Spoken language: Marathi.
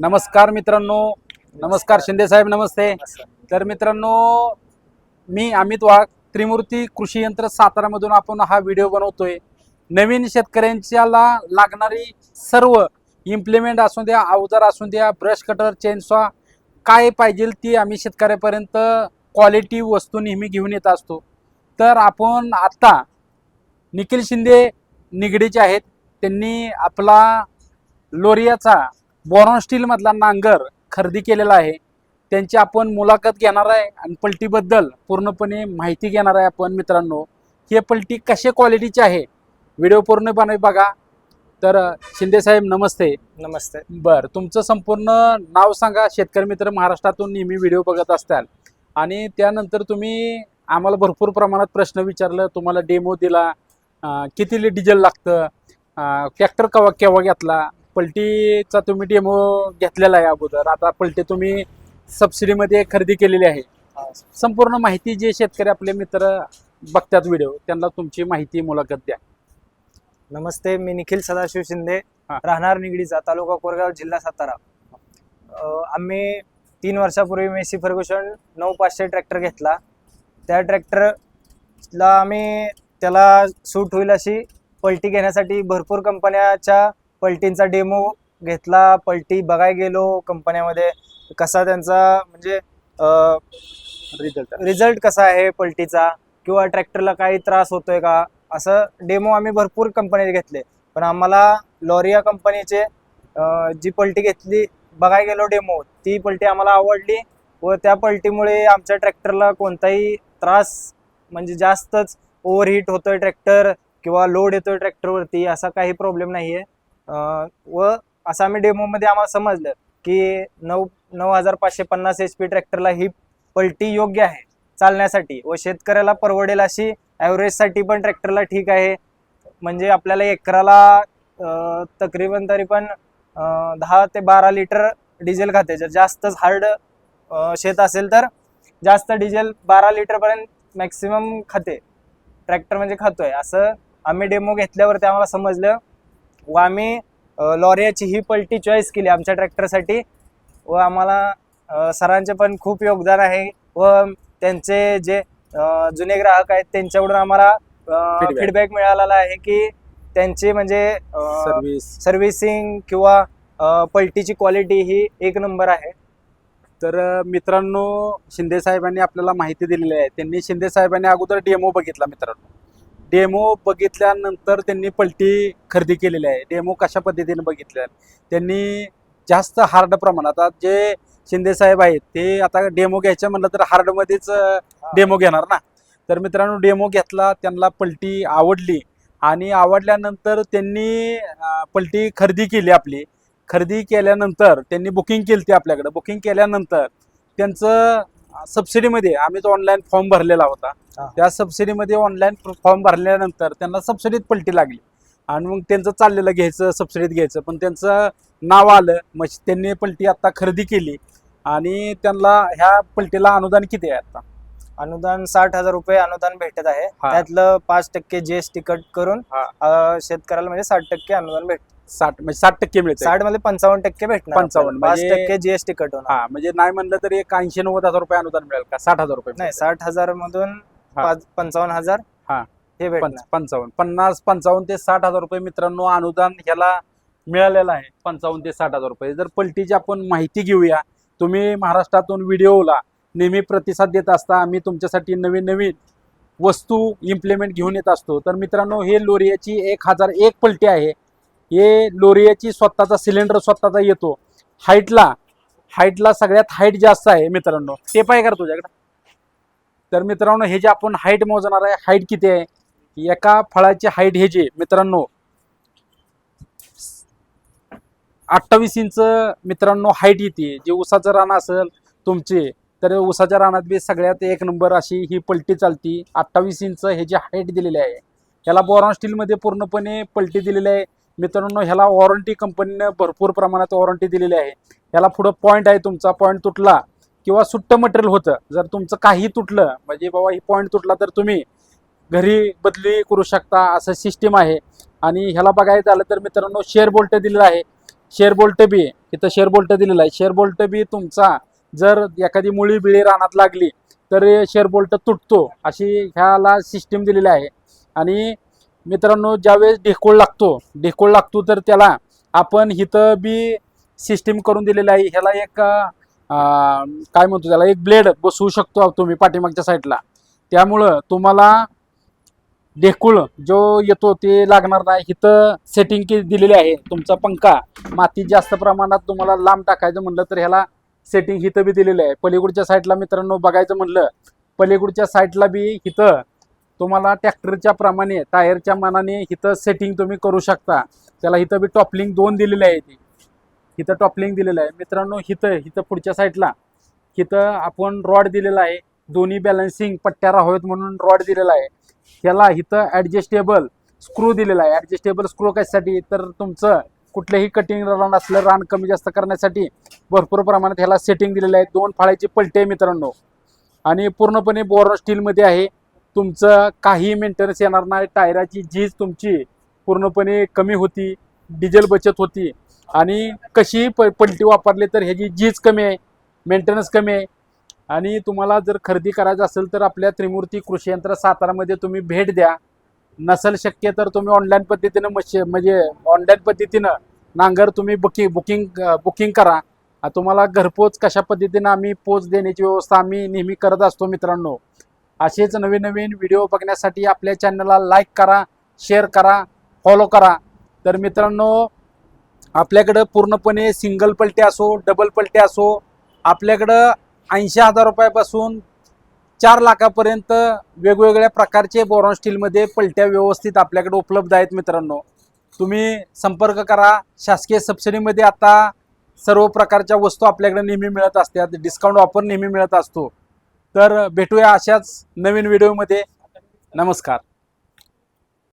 नमस्कार मित्रांनो. नमस्कार शिंदे साहेब नमस्ते. तर मित्रांनो मी अमित वाघ त्रिमूर्ती कृषी यंत्र सातारामधून आपण हा व्हिडिओ बनवतोय. नवीन शेतकऱ्यांच्याला लागणारी सर्व इम्प्लिमेंट असू द्या अवजार असू द्या ब्रश कटर चेनसॉ काय पाहिजे ती आम्ही शेतकऱ्यापर्यंत क्वालिटी वस्तू नेहमी घेऊन येत असतो. तर आपण आत्ता निखिल शिंदे निगडीचे आहेत. त्यांनी आपला लोरियाचा बॉरॉन स्टीलमधला नांगर खरेदी केलेला आहे. त्यांची आपण मुलाखत घेणार आहे आणि पलटीबद्दल पूर्णपणे माहिती घेणार आहे आपण मित्रांनो. हे पलटी कशा क्वालिटीची आहे? व्हिडिओ पूर्णपणे बघा. तर शिंदे साहेब नमस्ते. नमस्ते. बर तुमचं संपूर्ण नाव सांगा. शेतकरी मित्र महाराष्ट्रातून नेहमी व्हिडिओ बघत असताल. आणि त्यानंतर तुम्ही आम्हाला भरपूर प्रमाणात प्रश्न विचारलं. तुम्हाला डेमो दिला. किती डिझेल लागतं? ट्रॅक्टर केव्हा केव्हा घेतला? पलटीचा तुम्ही डेमो घेतलेला आहे अगोदर. आता पलटी तुम्ही सबसिडीमध्ये खरेदी केलेली आहे. संपूर्ण माहिती जे शेतकरी आपले मित्र बघतात व्हिडिओ त्यांना तुमची माहिती मुलाखत द्या. नमस्ते मी निखिल सदाशिव शिंदे. हा. राहणार निगडीचा तालुका कोरगाव जिल्हा सातारा. आम्ही तीन वर्षापूर्वी मेसी फर्ग्युशन नऊ पाचशे ट्रॅक्टर घेतला. त्या ट्रॅक्टरला आम्ही त्याला सूट होईल अशी पलटी घेण्यासाठी भरपूर कंपन्याच्या पलटींचा डेमो घेतला पलटी बघायला गेलो कंपन्यामध्ये. कसा त्यांचा म्हणजे रिझल्ट. रिझल्ट कसा आहे पलटीचा? किंवा ट्रॅक्टरला काही त्रास होतोय का? असं डेमो आम्ही भरपूर कंपनीचे घेतले. पण आम्हाला लॉरिया कंपनीचे जी पलटी घेतली बघायला गेलो डेमो ती पलटी आम्हाला आवडली व त्या पलटीमुळे आमच्या ट्रॅक्टरला कोणताही त्रास म्हणजे जास्तच ओव्हरहीट होतोय ट्रॅक्टर किंवा लोड येतोय ट्रॅक्टरवरती असा काही प्रॉब्लेम नाही आहे व असं आम्ही डेमोमध्ये आम्हाला समजलं की नऊ नऊ हजार पाचशे पन्नास एच पी ट्रॅक्टरला ही पलटी योग्य आहे चालण्यासाठी व शेतकऱ्याला परवडेल अशी ॲव्हरेजसाठी पण ट्रॅक्टरला ठीक आहे. म्हणजे आपल्याला एकराला तकरीबन तरी पण दहा ते बारा लिटर डिझेल खाते. जर जास्तच हार्ड शेत असेल तर जास्त डिझेल बारा लिटरपर्यंत मॅक्सिमम खाते. ट्रॅक्टर म्हणजे खातोय. असं आम्ही डेमो घेतल्यावरती आम्हाला समजलं. व आम्ही लॉरियाची ही पलटी चॉईस केली आमच्या ट्रॅक्टरसाठी. व आम्हाला सरांचे पण खूप योगदान आहे व त्यांचे जे जुने ग्राहक आहेत त्यांच्याकडून आम्हाला. फीडबॅक मिळालेला आहे की त्यांची म्हणजे सर्व्हिस सर्व्हिसिंग किंवा पलटीची क्वालिटी ही एक नंबर आहे. तर मित्रांनो शिंदे साहेबांनी आपल्याला माहिती दिलेली आहे. त्यांनी शिंदे साहेबांनी अगोदर डेमो बघितला मित्रांनो. डेमो बघितल्यानंतर त्यांनी पलटी खरेदी केलेली आहे. डेमो कशा पद्धतीने बघितल्या? त्यांनी जास्त हार्ड प्रमाणात आता जे शिंदे साहेब आहेत ते आता डेमो घ्यायचं म्हणलं तर हार्डमध्येच डेमो घेणार ना? तर मित्रांनो डेमो घेतला त्यांना पलटी आवडली आणि आवडल्यानंतर त्यांनी पलटी खरेदी केली आपली. खरेदी केल्यानंतर त्यांनी बुकिंग केली ती आपल्याकडे. बुकिंग केल्यानंतर त्यांचं सबसिडीमध्ये आम्ही तो ऑनलाईन फॉर्म भरलेला होता. त्या सबसिडीमध्ये ऑनलाईन फॉर्म भरल्यानंतर त्यांना सबसिडीत पलटी लागली. आणि मग त्यांचं चाललेलं घ्यायचं सबसिडीत घ्यायचं. पण त्यांचं नाव आलं मग त्यांनी पलटी आता खरेदी केली. आणि त्यांना ह्या पलटीला अनुदान किती आहे आता? अनुदान साठ हजार रुपये अनुदान भेटत आहे. त्यातलं पाच टक्के जीएसटी कट करून शेतकऱ्याला म्हणजे साठ टक्के अनुदान भेट साठ म्हणजे साठ टक्के मिळते साठमध्ये पंचावन्न टक्के भेटणार 55 आपल्याला. पाच म्हणजे- टक्के जीएसटी कट होणार हा म्हणजे नाही म्हणलं तरी एक ऐंशी नव्वद हजार रुपये अनुदान मिळेल का साठ हजार रुपये नाही मिळेल? साठ हजार मधून हा. पाच पंचावन्न हजार हा. हे पंच- भेटणार पंचावन्न पन्नास पंचावन्न ते साठ हजार रुपये मित्रांनो अनुदान ह्याला मिळालेलं आहे पंचावन्न ते साठ हजार रुपये जर पलटीची आपण माहिती घेऊया तुम्ही महाराष्ट्रातून व्हिडिओला नेहमी प्रतिसाद देत असता आम्ही तुमच्यासाठी नवीन नवीन वस्तू इम्प्लिमेंट घेऊन येत असतो तर मित्रांनो हे लोरियाची एक हजार एक पलटी आहे हे लोरियाची स्वतःचा सिलेंडर स्वतःचा येतो. हाईटला हाईटला सगळ्यात हाईट जास्त आहे मित्रांनो. ते पाय कर तुझ्याकडे. तर मित्रांनो हे जे आपण हाईट मोजणार आहे हाईट किती आहे? एका फळाची हाईट हे जे मित्रांनो अठ्ठावीस इंच मित्रांनो हाईट येते. जे उसाचं रान असेल तुमचे तर उसाच्या रानात बी सगळ्यात एक नंबर अशी ही पलटी चालती. अठ्ठावीस इंच हे जे हाईट दिलेली आहे याला बोरॉन स्टीलमध्ये पूर्णपणे पलटी दिलेली आहे. मित्रांनो ह्याला वॉरंटी कंपनीनं भरपूर प्रमाणात वॉरंटी दिलेली आहे. ह्याला पुढं पॉईंट आहे तुमचा. पॉईंट तुटला किंवा सुट्ट मटेरियल होतं. जर तुमचं काही तुटलं म्हणजे बाबा ही पॉईंट तुटला तर तुम्ही घरी बदली करू शकता असं सिस्टीम आहे. आणि ह्याला बघायचं झालं तर मित्रांनो शेअर बोल्ट दिलेलं आहे. शेअर बोल्ट बी इथं शेअर बोल्ट दिलेला आहे. शेअर बोल्ट बी तुमचा जर एखादी मुळी बिळी रानात लागली तर शेअर बोल्ट तुटतो अशी ह्याला सिस्टीम दिलेली आहे. आणि मित्रांनो ज्यावेळेस ढेकोळ लागतो ढेकोळ लागतो तर त्याला आपण इथं बी सिस्टीम करून दिलेलं आहे. ह्याला एक काय म्हणतो त्याला एक ब्लेड बसवू शकतो तुम्ही पाठीमागच्या साईडला त्यामुळं तुम्हाला ढेकूळ जो येतो ते लागणार नाही. इथं सेटिंग की दिलेली आहे. तुमचा पंखा माती जास्त प्रमाणात तुम्हाला लांब टाकायचं म्हणलं तर ह्याला सेटिंग इथं बी दिलेलं आहे. पलीकडच्या साईडला मित्रांनो बघायचं म्हणलं पलीकडच्या साईडला बी इथं तुम्हाला ट्रॅक्टरच्या प्रमाणे टायरच्या मानाने इथं सेटिंग तुम्ही करू शकता. त्याला इथं बी टॉपलिंग दोन दिलेले आहे ती इथं टॉपलिंग दिलेलं आहे. मित्रांनो इथं इथं पुढच्या साईडला इथं आपण रॉड दिलेला आहे. दोन्ही बॅलन्सिंग पट्ट्या राहावेत म्हणून रॉड दिलेला आहे. त्याला इथं ॲडजस्टेबल स्क्रू दिलेला आहे. ॲडजस्टेबल स्क्रू कशासाठी? तर तुमचं कुठलंही कटिंग रान असलं रान कमी जास्त करण्यासाठी भरपूर प्रमाणात ह्याला सेटिंग दिलेलं आहे. दोन फाळ्याची पलटे आहे मित्रांनो. आणि पूर्णपणे बोरॉन स्टीलमध्ये आहे. तुमचं काही मेंटेनन्स येणार नाही टायराची झीज तुमची पूर्णपणे कमी होती डिझेल बचत होती आणि कशी प पलटी वापरली तर ह्याची झीज कमी आहे मेंटेनन्स कमी आहे. आणि तुम्हाला जर खरेदी करायचं असेल तर आपल्या त्रिमूर्ती कृषी यंत्र सातारामध्ये तुम्ही भेट द्या. नसेल शक्य तर तुम्ही ऑनलाईन पद्धतीनं मशी म्हणजे ऑनलाईन पद्धतीनं नांगर तुम्ही बुकिंग बुकिंग बुकिंग करा. तुम्हाला घरपोच कशा पद्धतीनं आम्ही पोच देण्याची व्यवस्था आम्ही नेहमी करत असतो मित्रांनो. असेच नवीन नवीन व्हिडिओ बघण्यासाठी आपल्या चॅनलला लाईक करा शेअर करा फॉलो करा. तर मित्रांनो आपल्याकडं पूर्णपणे सिंगल पलटे असो डबल पलटे असो आपल्याकडं ऐंशी हजार रुपयापासून चार लाखापर्यंत वेगवेगळ्या प्रकारचे बोरॉन स्टीलमध्ये पलट्या व्यवस्थित आपल्याकडे उपलब्ध आहेत मित्रांनो. तुम्ही संपर्क करा. शासकीय सबसिडीमध्ये आता सर्व प्रकारच्या वस्तू आपल्याकडे नेहमी मिळत असतात. डिस्काउंट ऑफर नेहमी मिळत असतो. तर भेटूया अशाच नवीन व्हिडिओमध्ये. नमस्कार.